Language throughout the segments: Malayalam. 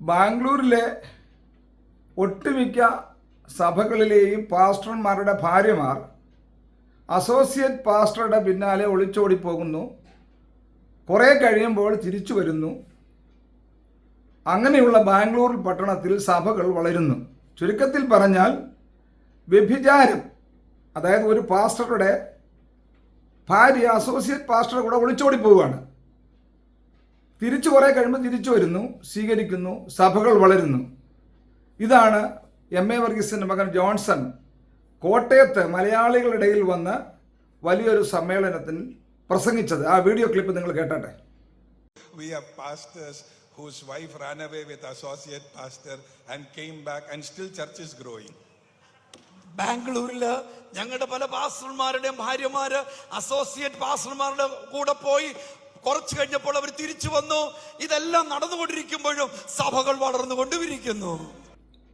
ബാംഗ്ലൂരിലെ ഒട്ടുമിക്ക സഭകളിലെയും പാസ്റ്റർമാരുടെ ഭാര്യമാർ അസോസിയേറ്റ് പാസ്റ്ററുടെ പിന്നാലെ ഒളിച്ചോടി പോകുന്നു കുറേ കഴിയുമ്പോൾ തിരിച്ചു വരുന്നു. അങ്ങനെയുള്ള ബാംഗ്ലൂർ പട്ടണത്തിൽ സഭകൾ വളരുന്നു. ചുരുക്കത്തിൽ പറഞ്ഞാൽ വ്യഭിചാരം അതായത് ഒരു പാസ്റ്ററുടെ ഭാര്യ അസോസിയേറ്റ് പാസ്റ്ററുടെ കൂടെ ഒളിച്ചോടി പോവുകയാണ് തിരിച്ചു കുറേ കഴിയുമ്പോൾ തിരിച്ചു വരുന്നു സ്വീകരിക്കുന്നു സഭകൾ വളരുന്നു. ഇതാണ് എം എ വർഗീസിന്റെ മകൻ ജോൺസൺ. കോട്ടയത്ത് മലയാളികളുടെ ഇടയിൽ വന്ന് വലിയൊരു സമ്മേളനത്തിൽ പ്രസംഗിച്ചത്. ആ വീഡിയോ ക്ലിപ്പ് നിങ്ങൾ കേട്ടട്ടെ. We have pastors whose wife ran away with associate pastor and came back and still church is growing. ബാംഗ്ലൂരിൽ ഞങ്ങളുടെ പല പാസ്റ്റർമാരുടെയും ഭാര്യമാര് അസോസിയേറ്റ് പാസ്റ്റർമാരുടെ കൂടെ പോയി കുറച്ചു കഴിഞ്ഞപ്പോൾ അവർ തിരിച്ചു വന്നു. ഇതെല്ലാം നടന്നുകൊണ്ടിരിക്കുമ്പോഴും സഭകൾ വളർന്നുകൊണ്ടിരിക്കുന്നു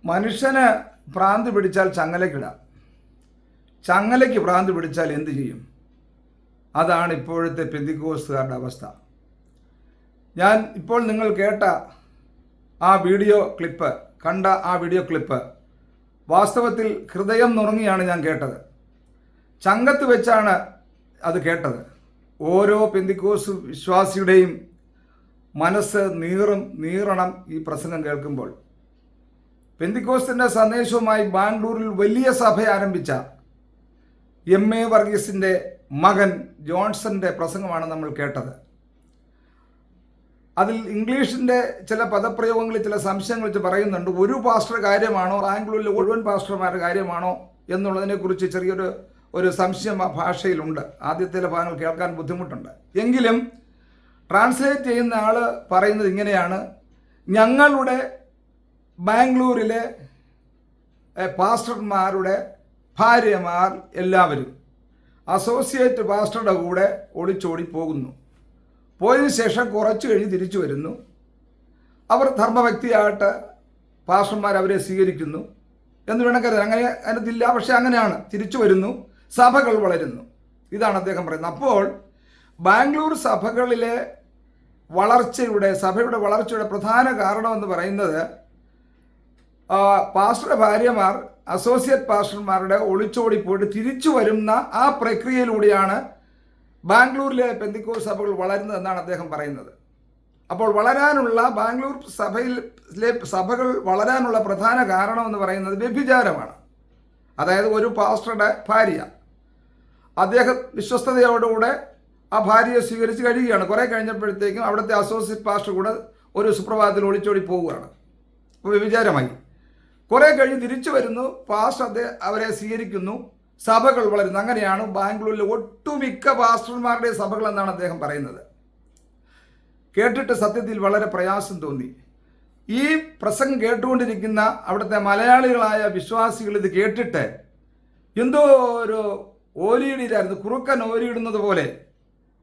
മനുഷ്യന് ഭ്രാന്ത് പിടിച്ചാൽ ചങ്ങലക്കിടാം. ചങ്ങലയ്ക്ക് ഭ്രാന്ത് പിടിച്ചാൽ എന്ത് ചെയ്യും? അതാണ് ഇപ്പോഴത്തെ പെന്തിക്കോസുകാരുടെ അവസ്ഥ. ഞാൻ ഇപ്പോൾ നിങ്ങൾ കേട്ട ആ വീഡിയോ ക്ലിപ്പ് കണ്ട ആ വീഡിയോ ക്ലിപ്പ് വാസ്തവത്തിൽ ഹൃദയം നുറങ്ങിയാണ് ഞാൻ കേട്ടത്. ചങ്കത്ത് വെച്ചാണ് അത് കേട്ടത്. ഓരോ പെന്തിക്കോസ് വിശ്വാസിയുടെയും മനസ്സ് നീറും നീറണം ഈ പ്രസംഗം കേൾക്കുമ്പോൾ. പെന്തിക്കോസിന്റെ സന്ദേശവുമായി ബാംഗ്ലൂരിൽ വലിയ സഭ ആരംഭിച്ച എം എ വർഗീസിന്റെ മകൻ ജോൺസന്റെ പ്രസംഗമാണ് നമ്മൾ കേട്ടത്. അതിൽ ഇംഗ്ലീഷിന്റെ ചില പദപ്രയോഗങ്ങളിൽ ചില സംശയങ്ങൾ വെച്ച് പറയുന്നുണ്ട് ഒരു പാസ്റ്റർ കാര്യമാണോ? ബാംഗ്ലൂരിലെ മുഴുവൻ പാസ്റ്റർമാരുടെ കാര്യമാണോ? എന്നുള്ളതിനെക്കുറിച്ച് ചെറിയൊരു ഒരു സംശയം ആ ഭാഷയിലുണ്ട്. ആദ്യത്തെ ഭാഗങ്ങൾ കേൾക്കാൻ ബുദ്ധിമുട്ടുണ്ട്. എങ്കിലും ട്രാൻസ്ലേറ്റ് ചെയ്യുന്ന ആൾ പറയുന്നത് ഇങ്ങനെയാണ്. ഞങ്ങളുടെ ബാംഗ്ലൂരിലെ പാസ്റ്റർമാരുടെ ഭാര്യമാർ എല്ലാവരും അസോസിയേറ്റ് പാസ്റ്ററുടെ കൂടെ ഒളിച്ചോടി പോകുന്നു. പോയതിനു ശേഷം കുറച്ച് കഴിഞ്ഞ് തിരിച്ചു വരുന്നു. അവർ ധർമ്മവ്യക്തിയായിട്ട് പാസ്റ്റർമാർ അവരെ സ്വീകരിക്കുന്നു. എന്ന് വേണം കരുതാൻ അങ്ങനെ അതിനകത്തില്ല പക്ഷെ അങ്ങനെയാണ്. തിരിച്ചു വരുന്നു. സഭകൾ വളരുന്നു. ഇതാണ് അദ്ദേഹം പറയുന്നത്. അപ്പോൾ ബാംഗ്ലൂർ സഭകളിലെ വളർച്ചയുടെ സഭയുടെ വളർച്ചയുടെ പ്രധാന കാരണം എന്ന് പറയുന്നത് പാസ്റ്ററുടെ ഭാര്യമാർ അസോസിയേറ്റ് പാസ്റ്റർമാരുടെ ഒളിച്ചോടി പോയിട്ട് തിരിച്ചു വരുന്ന ആ പ്രക്രിയയിലൂടെയാണ് ബാംഗ്ലൂരിലെ പെന്തിക്കോസ് സഭകൾ വളരുന്നതെന്നാണ് അദ്ദേഹം പറയുന്നത്. അപ്പോൾ വളരാനുള്ള ബാംഗ്ലൂർ സഭയിലെ സഭകൾ വളരാനുള്ള പ്രധാന കാരണം എന്ന് പറയുന്നത് വ്യഭിചാരമാണ്. അതായത് ഒരു പാസ്റ്ററുടെ ഭാര്യ അദ്ദേഹം വിശ്വസ്തയോടുകൂടെ ആ ഭാര്യയെ സ്വീകരിച്ച് കഴിയുകയാണ്. കുറേ കഴിഞ്ഞപ്പോഴത്തേക്കും അവിടുത്തെ അസോസിയേറ്റ് പാസ്റ്റർ കൂടെ ഒരു സുപ്രഭാതത്തിൽ ഒളിച്ചോടി പോവുകയാണ്. അപ്പോൾ വ്യഭിചാരമായി. കുറേ കഴിഞ്ഞ് തിരിച്ചു വരുന്നു. പാസ്റ്റർ അദ്ദേഹം അവരെ സ്വീകരിക്കുന്നു. സഭകൾ വളരുന്നു. അങ്ങനെയാണ് ബാംഗ്ലൂരിലെ ഒട്ടുമിക്ക പാസ്റ്റർമാരുടെ സഭകൾ എന്നാണ് അദ്ദേഹം പറയുന്നത്. കേട്ടിട്ട് സത്യത്തിൽ വളരെ പ്രയാസം തോന്നി. ഈ പ്രസംഗം കേട്ടുകൊണ്ടിരിക്കുന്ന അവിടുത്തെ മലയാളികളായ വിശ്വാസികൾ ഇത് കേട്ടിട്ട് എന്തോ ഒരു ഓലിയിടായിരുന്നു കുറുക്കൻ ഓലിയിടുന്നത് പോലെ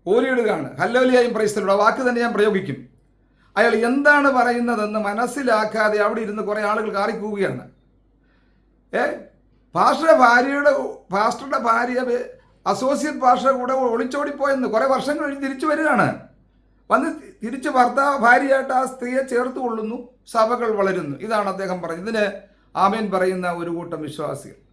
ഓലിയിടുകയാണ്. ഹല്ലോലിയായും പ്രൈസ്തലോട് ആ വാക്ക് തന്നെ ഞാൻ പ്രയോഗിക്കും. അയാൾ എന്താണ് പറയുന്നതെന്ന് മനസ്സിലാക്കാതെ അവിടെ ഇരുന്ന് കുറേ ആളുകൾ കാറിക്കൂവുകയാണ്. ഏ? പാസ്റ്ററുടെ ഭാര്യയുടെ പാസ്റ്ററുടെ ഭാര്യ അസോസിയേറ്റ് പാസ്റ്ററുടെ കൂടെ ഒളിച്ചോടിപ്പോയെന്ന് കുറേ വർഷങ്ങൾ കഴിഞ്ഞ് തിരിച്ചു വരികയാണ്. വന്ന് തിരിച്ച് ഭർത്താവ് ഭാര്യയായിട്ട് ആ സ്ത്രീയെ ചേർത്ത് കൊള്ളുന്നു സഭകൾ വളരുന്നു. ഇതാണ് അദ്ദേഹം പറഞ്ഞത്. ഇതിന് ആമേൻ പറയുന്ന ഒരു കൂട്ടം വിശ്വാസികൾ.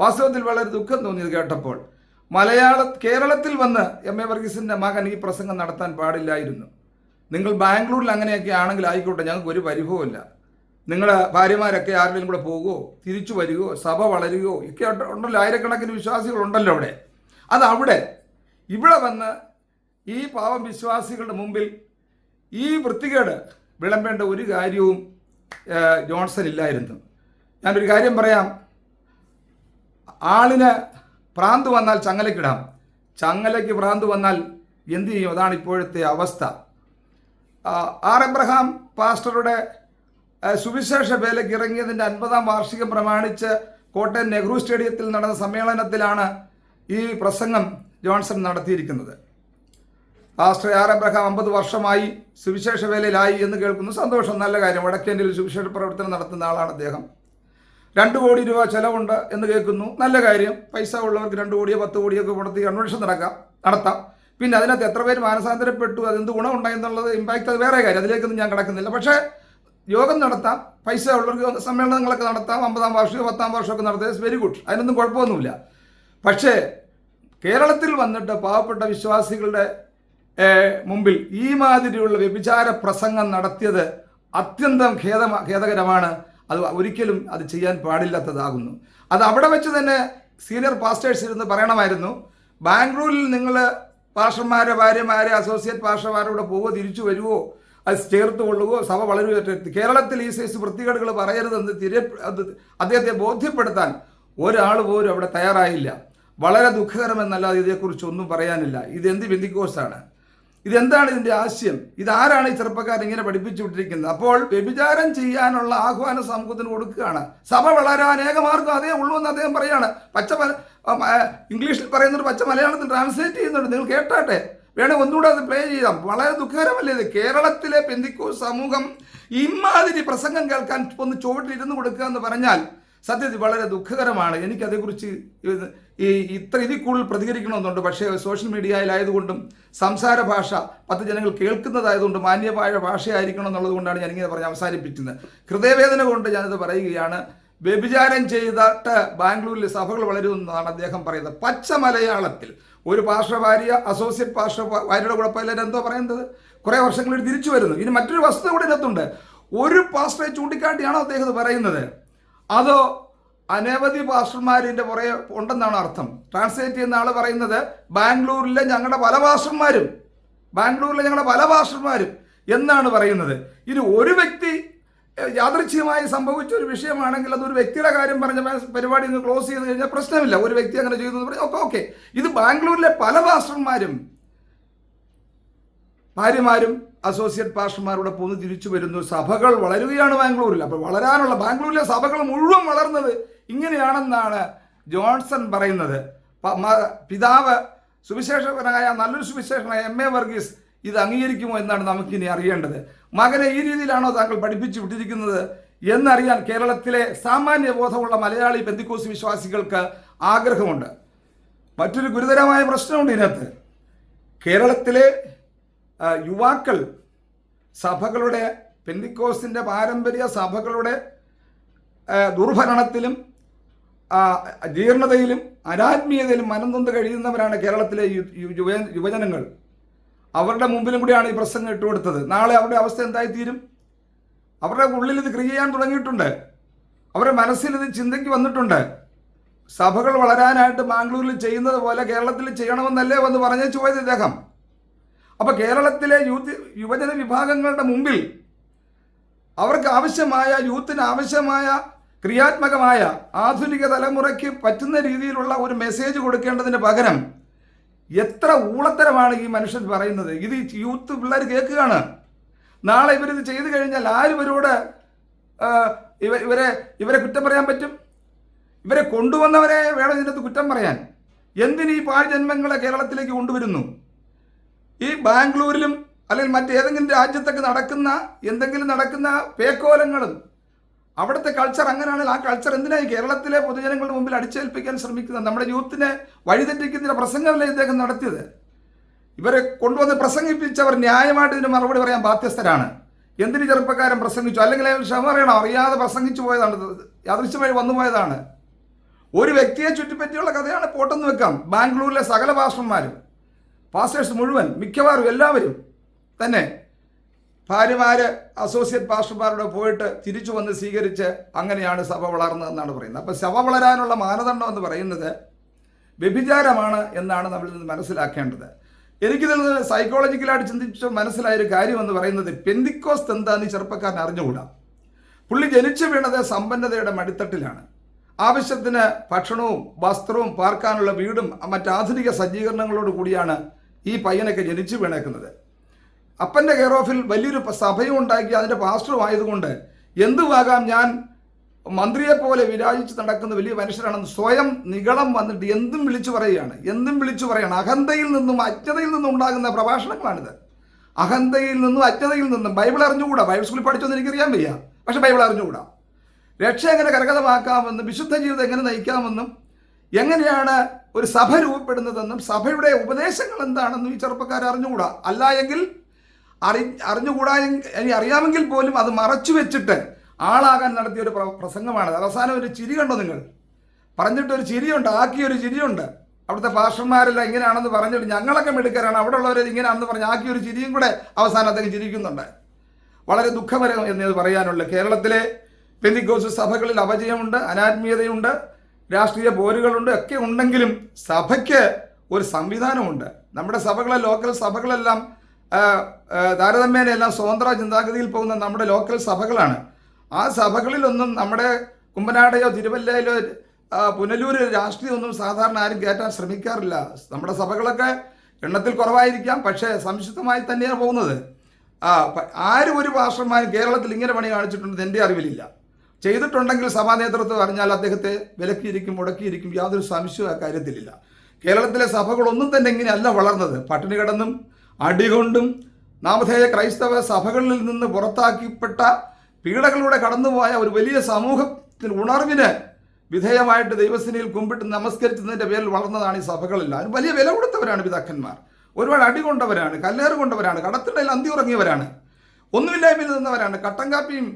വാസ്തവത്തിൽ വളരെ ദുഃഖം തോന്നിയത് കേട്ടപ്പോൾ. മലയാള കേരളത്തിൽ വന്ന് എം എ വർഗീസിന്റെ മകൻ ഈ പ്രസംഗം നടത്താൻ പാടില്ലായിരുന്നു. നിങ്ങൾ ബാംഗ്ലൂരിൽ അങ്ങനെയൊക്കെ ആണെങ്കിൽ ആയിക്കോട്ടെ ഞങ്ങൾക്ക് ഒരു പരിഭവമില്ല. നിങ്ങളുടെ ഭാര്യമാരൊക്കെ ആരുടെയും കൂടെ പോകുമോ തിരിച്ചു വരികയോ സഭ വളരുകയോ ഒക്കെ ഉണ്ട്- ഉണ്ടല്ലോ ആയിരക്കണക്കിന് വിശ്വാസികളുണ്ടല്ലോ അവിടെ. അത് അവിടെ. ഇവിടെ വന്ന് ഈ പാവം വിശ്വാസികളുടെ മുമ്പിൽ ഈ വൃത്തികേട് വിളമ്പേണ്ട ഒരു കാര്യവും ജോൺസൺ ഇല്ലായിരുന്നു. ഞാനൊരു കാര്യം പറയാം. ആളിന് പ്രാന്ത് വന്നാൽ ചങ്ങലക്കിടാം ചങ്ങലയ്ക്ക് പ്രാന്ത് വന്നാൽ എന്തു ചെയ്യും? അതാണ് ഇപ്പോഴത്തെ അവസ്ഥ. ആർ എബ്രഹാം പാസ്റ്ററുടെ സുവിശേഷ വേലയ്ക്ക് ഇറങ്ങിയതിന്റെ അൻപതാം വാർഷികം പ്രമാണിച്ച് കോട്ടയം നെഹ്റു സ്റ്റേഡിയത്തിൽ നടന്ന സമ്മേളനത്തിലാണ് ഈ പ്രസംഗം ജോൺസൺ നടത്തിയിരിക്കുന്നത്. പാസ്റ്റർ ആർ എബ്രഹാം അമ്പത് വർഷമായി സുവിശേഷ വേലയിലായി എന്ന് കേൾക്കുന്നു. സന്തോഷം നല്ല കാര്യം. വടക്കേന്ത്യയിൽ സുവിശേഷ പ്രവർത്തനം നടത്തുന്ന ആളാണ് അദ്ദേഹം. രണ്ട് കോടി രൂപ ചിലവുണ്ട് എന്ന് കേൾക്കുന്നു. നല്ല കാര്യം. പൈസ ഉള്ളവർക്ക് രണ്ട് കോടിയോ പത്ത് കോടിയോ ഒക്കെ കൊടുത്ത് അന്വേഷണം നടക്കാം. നടത്താം. പിന്നെ അതിനകത്ത് എത്ര പേര് മാനസാന്തരപ്പെട്ടു അതെന്ത് ഗുണമുണ്ടായി എന്നുള്ളത് ഇമ്പാക്റ്റ് അത് വേറെ കാര്യം. അതിലേക്കൊന്നും ഞാൻ കിടക്കുന്നില്ല. പക്ഷേ യോഗം നടത്താം. പൈസ ഉള്ളവർക്ക് സമ്മേളനങ്ങളൊക്കെ നടത്താം. അമ്പതാം വാർഷികം പത്താം വാർഷികമൊക്കെ നടത്താം വെരി ഗുഡ് അതിനൊന്നും കുഴപ്പമൊന്നുമില്ല. പക്ഷേ കേരളത്തിൽ വന്നിട്ട് പാവപ്പെട്ട വിശ്വാസികളുടെ മുമ്പിൽ ഈ മാതിരിയുള്ള വ്യഭിചാര പ്രസംഗം നടത്തിയത് അത്യന്തം ഖേദ ഖേദകരമാണ്. അത് ഒരിക്കലും അത് ചെയ്യാൻ പാടില്ലാത്തതാകുന്നു. അത് അവിടെ വെച്ച് തന്നെ സീനിയർ പാസ്റ്റേഴ്സ് ഇരുന്ന് പറയണമായിരുന്നു ബാംഗ്ലൂരിൽ നിങ്ങൾ പാസ്റ്റർമാരെ ഭാര്യമാരെ അസോസിയേറ്റ് പാസ്റ്റർമാരുടെ പോവോ തിരിച്ചു വരുവോ അത് ചേർത്ത് കൊള്ളുകയോ സഭ വളരെ കേരളത്തിൽ ഈ സൈസ് വൃത്തികേടുകൾ പറയരുതെന്ന് തിരി അദ്ദേഹത്തെ ബോധ്യപ്പെടുത്താൻ ഒരാൾ പോലും അവിടെ തയ്യാറായില്ല. വളരെ ദുഃഖകരമെന്നല്ലാതെ ഇതേക്കുറിച്ച് ഒന്നും പറയാനില്ല. ഇതെന്ത് ബിന്ദിക്കോസാണ് ഇതെന്താണ് ഇതിന്റെ ആശയം? ഇതാരാണ് ഈ ചെറുപ്പക്കാർ ഇങ്ങനെ പഠിപ്പിച്ചു വിട്ടിരിക്കുന്നത്? അപ്പോൾ വ്യഭിചാരം ചെയ്യാനുള്ള ആഹ്വാനം സമൂഹത്തിന് കൊടുക്കുകയാണ്. സഭ വളരാൻ മാർഗം അതേ ഉള്ളൂ എന്ന് അദ്ദേഹം പറയാണ്. പച്ച ഇംഗ്ലീഷിൽ പറയുന്നൊരു പച്ച മലയാളത്തിൽ ട്രാൻസ്ലേറ്റ് ചെയ്യുന്നുണ്ട്. നിങ്ങൾ കേട്ടാട്ടെ? വേണേ ഒന്നുകൂടെ അത് പ്ലേ ചെയ്യാം. വളരെ ദുഃഖകരമല്ലേ ഇത്? കേരളത്തിലെ പെന്തിക്കോ സമൂഹം ഇമാതിരി പ്രസംഗം കേൾക്കാൻ ഒന്ന് ചുവട്ടിലിരുന്ന് കൊടുക്കുക എന്ന് പറഞ്ഞാൽ സത്യത്തിൽ വളരെ ദുഃഖകരമാണ്. എനിക്ക് അതേക്കുറിച്ച് ഇത് ഈ ഇത്ര ഇതിൽ കൂടുതൽ പ്രതികരിക്കണമെന്നുണ്ട്. പക്ഷേ സോഷ്യൽ മീഡിയയിലായതുകൊണ്ടും സംസാര ഭാഷ പത്ത് ജനങ്ങൾ കേൾക്കുന്നതായതുകൊണ്ട് മാന്യമായ ഭാഷയായിരിക്കണം എന്നുള്ളത് കൊണ്ടാണ് ഞാനിങ്ങനെ പറഞ്ഞ് അവസാനിപ്പിക്കുന്നത്. ഹൃദയവേദന കൊണ്ട് ഞാനിത് പറയുകയാണ്. വ്യഭിചാരം ചെയ്തിട്ട് ബാംഗ്ലൂരിൽ സഭകൾ വളരുമെന്നാണ് അദ്ദേഹം പറയുന്നത്. പച്ച മലയാളത്തിൽ ഒരു പാർശ്വ ഭാര്യ അസോസിയേറ്റ് പാർശ്വ ഭാര്യയുടെ കുഴപ്പമില്ല. എന്തോ പറയുന്നത്? കുറേ വർഷങ്ങളിൽ തിരിച്ചു വരുന്നു. ഇനി മറ്റൊരു വസ്തുത കൂടി ഇതിനകത്തുണ്ട്. ഒരു പാസ്റ്ററെ ചൂണ്ടിക്കാട്ടിയാണോ അദ്ദേഹം പറയുന്നത്? അതോ അനവധി പാസ്റ്റർമാരിന്റെ പുറകെ ഉണ്ടെന്നാണ് അർത്ഥം. ട്രാൻസ്ലേറ്റ് ചെയ്യുന്ന ആൾ പറയുന്നത് ബാംഗ്ലൂരിലെ ഞങ്ങളുടെ പല പാസ്റ്റർമാരും ബാംഗ്ലൂരിലെ ഞങ്ങളുടെ പല പാസ്റ്റർമാരും എന്നാണ് പറയുന്നത്. ഇനി ഒരു വ്യക്തി യാദൃച്ഛ്യമായി സംഭവിച്ച ഒരു വിഷയമാണെങ്കിൽ അത് ഒരു വ്യക്തിയുടെ കാര്യം പറഞ്ഞ പരിപാടി ഒന്ന് ക്ലോസ് ചെയ്ത് കഴിഞ്ഞാൽ പ്രശ്നമില്ല. ഒരു വ്യക്തി അങ്ങനെ ചെയ്തു എന്ന് ഓക്കെ ഇത് ബാംഗ്ലൂരിലെ പല പാസ്റ്റർമാരും ഭാര്യമാരും അസോസിയേറ്റ് പാസ്റ്റർമാരുടെ പോന്ന് തിരിച്ചു വരുന്നു. സഭകൾ വളരുകയാണ് ബാംഗ്ലൂരിൽ. അപ്പോൾ വളരാനുള്ള ബാംഗ്ലൂരിലെ സഭകൾ മുഴുവൻ വളർന്നത് ഇങ്ങനെയാണെന്നാണ് ജോൺസൺ പറയുന്നത്. പിതാവ് സുവിശേഷകനായ നല്ലൊരു സുവിശേഷനായ എം എ വർഗീസ് ഇത് അംഗീകരിക്കുമോ എന്നാണ് നമുക്കിനി അറിയേണ്ടത്. മകനെ ഈ രീതിയിലാണോ താങ്കൾ പഠിപ്പിച്ചു വിട്ടിരിക്കുന്നത് എന്നറിയാൻ കേരളത്തിലെ സാമാന്യ ബോധമുള്ള മലയാളി ബന്ധുക്കോസ് വിശ്വാസികൾക്ക് ആഗ്രഹമുണ്ട്. മറ്റൊരു ഗുരുതരമായ പ്രശ്നമുണ്ട് ഇതിനകത്ത്. കേരളത്തിലെ യുവാക്കൾ സഭകളുടെ പെന്തിക്കോസിന്റെ പാരമ്പര്യ സഭകളുടെ ദുർഭരണത്തിലും ജീർണതയിലും അനാത്മീയതയിലും മനംനൊന്ന് കഴിയുന്നവരാണ് കേരളത്തിലെ യുവജനങ്ങൾ. അവരുടെ മുമ്പിലും കൂടിയാണ് ഈ പ്രസംഗം ഇട്ടുകൊടുത്തത് നാളെ അവരുടെ അവസ്ഥ എന്തായിത്തീരും? അവരുടെ ഉള്ളിൽ ഇത് ക്രിയ ചെയ്യാൻ തുടങ്ങിയിട്ടുണ്ട്. അവരുടെ മനസ്സിൽ ഇത് ചിന്തയ്ക്ക് വന്നിട്ടുണ്ട്. സഭകൾ വളരാനായിട്ട് ബാംഗ്ലൂരിൽ ചെയ്യുന്നത് പോലെ കേരളത്തിൽ ചെയ്യണമെന്നല്ലേ വന്ന് പറഞ്ഞു പോയത് ഇദ്ദേഹം? അപ്പൊ കേരളത്തിലെ യൂത്ത് യുവജന വിഭാഗങ്ങളുടെ മുമ്പിൽ അവർക്ക് ആവശ്യമായ യൂത്തിന് ആവശ്യമായ ക്രിയാത്മകമായ ആധുനിക തലമുറയ്ക്ക് പറ്റുന്ന രീതിയിലുള്ള ഒരു മെസ്സേജ് കൊടുക്കേണ്ടതിന് പകരം എത്ര ഊളത്തരമാണ് ഈ മനുഷ്യൻ പറയുന്നത്. ഇത് യൂത്ത് പിള്ളേർ കേൾക്കുകയാണ്. നാളെ ഇവരിത് ചെയ്തു കഴിഞ്ഞാൽ ആര് ഇവരോട് ഇവ ഇവരെ ഇവരെ കുറ്റം പറയാൻ പറ്റും? ഇവരെ കൊണ്ടുവന്നവരെ വേണം ഇതിനകത്ത് കുറ്റം പറയാൻ. എന്തിന് ഈ പാഴ്ജന്മങ്ങളെ കേരളത്തിലേക്ക് കൊണ്ടുവരുന്നു? ഈ ബാംഗ്ലൂരിലും അല്ലെങ്കിൽ മറ്റേതെങ്കിലും രാജ്യത്തൊക്കെ നടക്കുന്ന എന്തെങ്കിലും നടക്കുന്ന പേക്കോലങ്ങളും അവിടുത്തെ കൾച്ചർ അങ്ങനെയാണെങ്കിൽ ആ കൾച്ചർ എന്തിനായി കേരളത്തിലെ പൊതുജനങ്ങളുടെ മുമ്പിൽ അടിച്ചേൽപ്പിക്കാൻ ശ്രമിക്കുന്നത്? നമ്മുടെ യൂത്തിനെ വഴിതെറ്റിക്കുന്ന പ്രസംഗമല്ലേ ഇദ്ദേഹം നടത്തിയത്? ഇവരെ കൊണ്ടുവന്ന് പ്രസംഗിപ്പിച്ചവർ ന്യായമായിട്ട് ഇതിന് മറുപടി പറയാൻ ബാധ്യസ്ഥരാണ്. എന്തിന് ചെറുപ്പക്കാരൻ പ്രസംഗിച്ചു? അല്ലെങ്കിൽ അയാൾ ക്ഷമ അറിയാതെ പ്രസംഗിച്ചു പോയതാണ്. യാദൃശ്യമായി വന്നു പോയതാണ്. ഒരു വ്യക്തിയെ ചുറ്റിപ്പറ്റിയുള്ള കഥയാണ് പോട്ടെന്ന് വെക്കാം. ബാംഗ്ലൂരിലെ സകല പാസ്റ്റർമാരും പാസ്റ്റേഴ്സ് മുഴുവൻ മിക്കവാറും എല്ലാവരും തന്നെ ഭാര്യമാര് അസോസിയേറ്റ് പാസ്റ്റർമാരുടെ പോയിട്ട് തിരിച്ചു വന്ന് സ്വീകരിച്ച് അങ്ങനെയാണ് സഭ വളർന്നതെന്നാണ് പറയുന്നത്. അപ്പോൾ സഭ വളരാനുള്ള മാനദണ്ഡം എന്ന് പറയുന്നത് വ്യഭിചാരമാണ് എന്നാണ് നമ്മൾ ഇന്ന് മനസ്സിലാക്കേണ്ടത്. എനിക്കിതിൽ നിന്ന് സൈക്കോളജിക്കലായിട്ട് ചിന്തിച്ച മനസ്സിലായ ഒരു കാര്യം എന്ന് പറയുന്നത് പെന്തിക്കോസ്ത് എന്താന്ന് ചെറുപ്പക്കാരൻ അറിഞ്ഞുകൂടാ. പുള്ളി ജനിച്ചു വീണത് സമ്പന്നതയുടെ മടിത്തട്ടിലാണ്. ആവശ്യത്തിന് ഭക്ഷണവും വസ്ത്രവും പാർക്കാനുള്ള വീടും മറ്റാധുനിക സജ്ജീകരണങ്ങളോട് കൂടിയാണ് ഈ പയ്യനൊക്കെ ജനിച്ചു വീണേക്കുന്നത്. അപ്പന്റെ കെയർ ഓഫിൽ വലിയൊരു സഭയും ഉണ്ടാക്കി അതിന്റെ പാസ്റ്ററും ആയതുകൊണ്ട് എന്തുവാകാം ഞാൻ? മന്ത്രിയെപ്പോലെ വിരാജിച്ച് നടക്കുന്ന വലിയ മനുഷ്യരാണെന്ന് സ്വയം നിഗളം വന്നിട്ട് എന്തും വിളിച്ചു പറയുകയാണ്. എന്തും വിളിച്ചു പറയുകയാണ്. അഹന്തയിൽ നിന്നും അജ്ഞതയിൽ നിന്നും ഉണ്ടാകുന്ന പ്രഭാഷണങ്ങളാണിത്. അഹന്തയിൽ നിന്നും അജ്ഞതയിൽ നിന്നും ബൈബിൾ അറിഞ്ഞുകൂടാ? ബൈബിൾ സ്കൂളിൽ പഠിച്ചൊന്നും എനിക്കറിയാൻ വയ്യ. പക്ഷെ ബൈബിൾ അറിഞ്ഞുകൂടാ. രക്ഷ എങ്ങനെ കരകതമാക്കാമെന്നും വിശുദ്ധ ജീവിതം എങ്ങനെ നയിക്കാമെന്നും എങ്ങനെയാണ് ഒരു സഭ രൂപപ്പെടുന്നതെന്നും സഭയുടെ ഉപദേശങ്ങൾ എന്താണെന്നും ഈ ചെറുപ്പക്കാർ അറിഞ്ഞുകൂടാ? അല്ല എങ്കിൽ അറി അറിഞ്ഞുകൂടാ അറിയാമെങ്കിൽ പോലും അത് മറച്ചു വെച്ചിട്ട് ആളാകാൻ നടത്തിയ ഒരു പ്രസംഗമാണ് അവസാനം ഒരു ചിരി കണ്ടോ നിങ്ങൾ? പറഞ്ഞിട്ട് ഒരു ചിരിയുണ്ട് ആക്കിയൊരു ചിരിയുണ്ട്. അവിടുത്തെ പാഷന്മാരെല്ലാം ഇങ്ങനെയാണെന്ന് പറഞ്ഞിട്ട് ഞങ്ങളൊക്കെ മെടുക്കരാണ്. അവിടെ ഉള്ളവർ ഇങ്ങനെയാണെന്ന് പറഞ്ഞ് ആക്കിയൊരു ചിരിയും കൂടെ അവസാനം അദ്ദേഹം ചിരിക്കുന്നുണ്ട്. വളരെ ദുഃഖകരം എന്നത് പറയാനുള്ളത് കേരളത്തിലെ പെന്തിക്കോസ് സഭകളിൽ അപജയമുണ്ട് അനാത്മീയതയുണ്ട്. രാഷ്ട്രീയ പോരുകളുണ്ട് ഒക്കെ ഉണ്ടെങ്കിലും സഭയ്ക്ക് ഒരു സംവിധാനമുണ്ട്. നമ്മുടെ സഭകളെ ലോക്കൽ സഭകളെല്ലാം താരതമ്യേന എല്ലാം സ്വതന്ത്ര ചിന്താഗതിയിൽ പോകുന്ന നമ്മുടെ ലോക്കൽ സഭകളാണ്. ആ സഭകളിലൊന്നും നമ്മുടെ കുമ്പനാടയോ തിരുവല്ലയിലോ ആ, പുനലൂര് രാഷ്ട്രീയമൊന്നും സാധാരണ ആരും കയറ്റാൻ ശ്രമിക്കാറില്ല. നമ്മുടെ സഭകളൊക്കെ എണ്ണത്തിൽ കുറവായിരിക്കാം പക്ഷേ സംശുദ്ധമായി തന്നെയാണ് പോകുന്നത്. ആരും ഒരു ഭാഷമാരും കേരളത്തിൽ ഇങ്ങനെ പണി കാണിച്ചിട്ടുണ്ടെന്ന് എന്റെ അറിവിലില്ല. ചെയ്തിട്ടുണ്ടെങ്കിൽ സഭാ നേതൃത്വം അറിഞ്ഞാൽ അദ്ദേഹത്തെ വിലക്കിയിരിക്കും മുടക്കിയിരിക്കും യാതൊരു സംശയവും ആ കാര്യത്തിലില്ല. കേരളത്തിലെ സഭകളൊന്നും തന്നെ ഇങ്ങനെയല്ല വളർന്നത്. പട്ടിണി കിടന്നും അടികൊണ്ടും നാമധേയ ക്രൈസ്തവ സഭകളിൽ നിന്ന് പുറത്താക്കിപ്പെട്ട പീഡകളിലൂടെ കടന്നുപോയ ഒരു വലിയ സമൂഹത്തിന് ഉണർവിന് വിധേയമായിട്ട് ദൈവസേനയിൽ കുമ്പിട്ട് നമസ്കരിച്ചതിന്റെ പേരിൽ വളർന്നതാണ് ഈ സഭകളെല്ലാം അതിന് വലിയ വില കൊടുത്തവരാണ് പിതാക്കന്മാർ. ഒരുപാട് അടി കൊണ്ടവരാണ് കല്ലേറ് കൊണ്ടവരാണ് കടത്തിടയിൽ അന്തി ഉറങ്ങിയവരാണ്. ഒന്നുമില്ലായ്മയിൽ നിന്നവരാണ്. കട്ടൻ കാപ്പിയും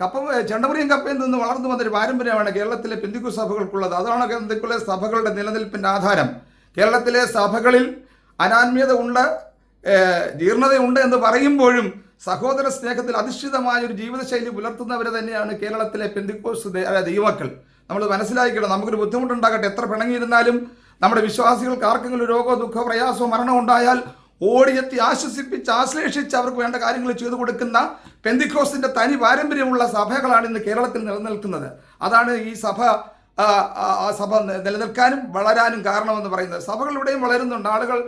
കപ്പ ചെണ്ടമുറിയും കപ്പയും നിന്ന് വളർന്നു വന്നൊരു പാരമ്പര്യമാണ് കേരളത്തിലെ പിന്തുക്കു സഭകൾക്കുള്ളത്. അതാണ് പെന്തിക്കുലെ സഭകളുടെ നിലനിൽപ്പിന്റെ ആധാരം. കേരളത്തിലെ സഭകളിൽ അനാത്മീയത ഉണ്ട് ജീർണതയുണ്ട് എന്ന് പറയുമ്പോഴും സഹോദര സ്നേഹത്തിൽ അധിഷ്ഠിതമായ ഒരു ജീവിതശൈലി പുലർത്തുന്നവരെ തന്നെയാണ് കേരളത്തിലെ പെന്തിക്കോസ് ദൈവക്കൾ നമ്മൾ മനസ്സിലാക്കിക്കണം നമുക്കൊരു ബുദ്ധിമുട്ടുണ്ടാകട്ടെ എത്ര പിണങ്ങിയിരുന്നാലും നമ്മുടെ വിശ്വാസികൾക്ക് ആർക്കെങ്കിലും രോഗോ ദുഃഖമോ പ്രയാസമോ മരണമോ ഉണ്ടായാൽ ഓടിയെത്തി ആശ്വസിപ്പിച്ച് ആശ്ലേഷിച്ച് അവർക്ക് വേണ്ട കാര്യങ്ങൾ ചെയ്തു കൊടുക്കുന്ന പെന്തിക്രോസിന്റെ തനി പാരമ്പര്യമുള്ള സഭകളാണ് ഇന്ന് കേരളത്തിൽ നിലനിൽക്കുന്നത്. അതാണ് ഈ സഭ സഭ നിലനിൽക്കാനും വളരാനും കാരണമെന്ന് പറയുന്നത്. സഭകൾ ഇവിടെയും വളരുന്നുണ്ട്. ആളുകൾ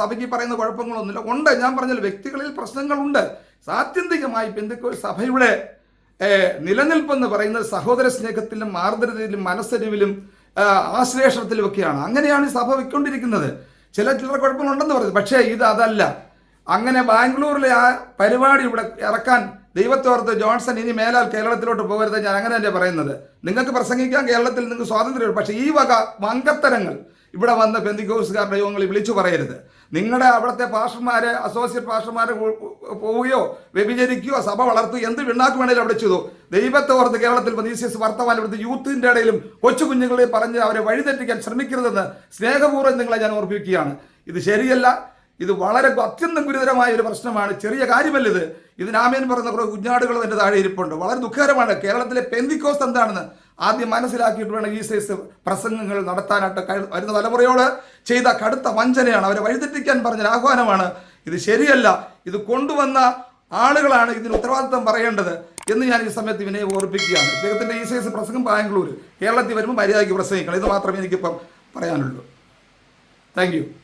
സഭയ്ക്ക് പറയുന്ന കുഴപ്പങ്ങളൊന്നുമില്ല. ഉണ്ട്. ഞാൻ പറഞ്ഞ വ്യക്തികളിൽ പ്രശ്നങ്ങളുണ്ട്. സാത്യന്തികമായി പെന്തിക്കോ സഭയുടെ നിലനിൽപ്പെന്ന് പറയുന്നത് സഹോദര സ്നേഹത്തിലും ആർദ്രതയിലും മനസ്സരിവിലും ആശ്ലേഷണത്തിലും ഒക്കെയാണ് അങ്ങനെയാണ് ഈ സഭ വെക്കൊണ്ടിരിക്കുന്നത് ചില ചില്ലറ കുഴപ്പങ്ങളുണ്ടെന്ന് പറയുന്നത് പക്ഷേ ഇത് അതല്ല. അങ്ങനെ ബാംഗ്ലൂരിലെ ആ പരിപാടി ഇവിടെ ഇറക്കാൻ ദൈവത്തോർത്ത് ജോൺസൺ ഇനി മേലാൽ കേരളത്തിലോട്ട് പോകരുത് ഞാൻ അങ്ങനെ തന്നെ പറയുന്നത്. നിങ്ങൾക്ക് പ്രസംഗിക്കാൻ കേരളത്തിൽ നിങ്ങൾക്ക് സ്വാതന്ത്ര്യമുണ്ട്. പക്ഷേ ഈ വക മങ്കത്തരങ്ങൾ ഇവിടെ വന്ന് പെന്തിക്കോസുകാരുടെ യോഗങ്ങളിൽ വിളിച്ചു പറയരുത്. നിങ്ങളുടെ അവിടുത്തെ പാസ്റ്റർമാരെ അസോസിയേറ്റ് ഉ- പോവുകയോ വ്യഭിചരിക്കുകയോ സഭ വളർത്തുകയോ എന്ത് വിണ്ണാക്ക് വേണേലും അവിടെ ചെയ്തു. ദൈവത്തെ ഓർത്ത് കേരളത്തിൽ പ്രതീക്ഷിച്ച് വർത്തമാനം ഇവിടുത്തെ യൂത്തിന്റെ ഇടയിലും കൊച്ചു കുഞ്ഞുങ്ങളെ പറഞ്ഞ് അവരെ വഴിതെറ്റിക്കാൻ ശ്രമിക്കരുതെന്ന് സ്നേഹപൂർവം നിങ്ങളെ ഞാൻ ഓർപ്പിക്കുകയാണ്. ഇത് ശരിയല്ല. ഇത് വളരെ അത്യന്തം ഗുരുതരമായ ഒരു പ്രശ്നമാണ്. ചെറിയ കാര്യമല്ല ഇത്. ഇതിനാമേൻ പറയുന്ന കുറേ കുഞ്ഞാടുകളും എന്റെ താഴെ ഇരിപ്പുണ്ട്. വളരെ ദുഃഖകരമാണ്. കേരളത്തിലെ പെന്തിക്കോസ് എന്താണെന്ന് ആദ്യം മനസ്സിലാക്കിയിട്ട് വേണം ഈ സൈസ് പ്രസംഗങ്ങൾ നടത്താനായിട്ട് വരുന്ന തലമുറയോട് ചെയ്ത കടുത്ത വഞ്ചനയാണ്. അവരെ വഴിതെറ്റിക്കാൻ പറഞ്ഞ ആഹ്വാനമാണ്. ഇത് ശരിയല്ല. ഇത് കൊണ്ടുവന്ന ആളുകളാണ് ഇതിന് ഉത്തരവാദിത്വം പറയേണ്ടത് എന്ന് ഞാൻ ഈ സമയത്ത് ഇവനെ ഓർപ്പിക്കുകയാണ്. ഇദ്ദേഹത്തിന്റെ ഈ സൈസ് പ്രസംഗം ബാംഗ്ലൂർ കേരളത്തിൽ വരുമ്പോൾ മര്യാദയ്ക്ക് പ്രസംഗിക്കണം. ഇത് മാത്രമേ എനിക്കിപ്പം പറയാനുള്ളൂ. താങ്ക്